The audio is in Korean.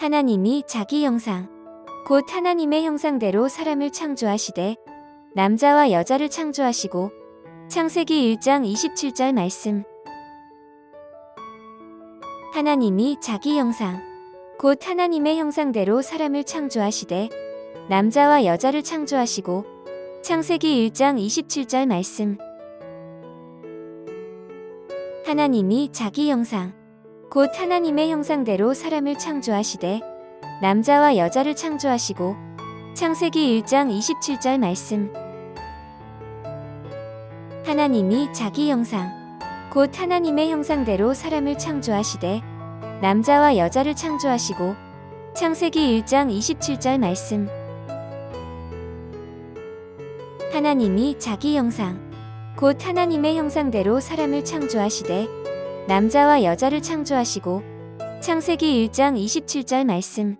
하나님이 자기 형상, 곧 하나님의 형상대로 사람을 창조하시되 남자와 여자를 창조하시고 창세기 1장 27절 말씀. 하나님이 자기 형상, 곧 하나님의 형상대로 사람을 창조하시되 남자와 여자를 창조하시고 창세기 1장 27절 말씀. 하나님이 자기 형상, 곧 하나님의 형상대로 사람을 창조하시되 남자와 여자를 창조하시고 창세기 1장 27절 말씀. 하나님이 자기 형상, 곧 하나님의 형상대로 사람을 창조하시되 남자와 여자를 창조하시고 창세기 1장 27절 말씀. 하나님이 자기 형상, 곧 하나님의 형상대로 사람을 창조하시되 남자와 여자를 창조하시고 창세기 1장 27절 말씀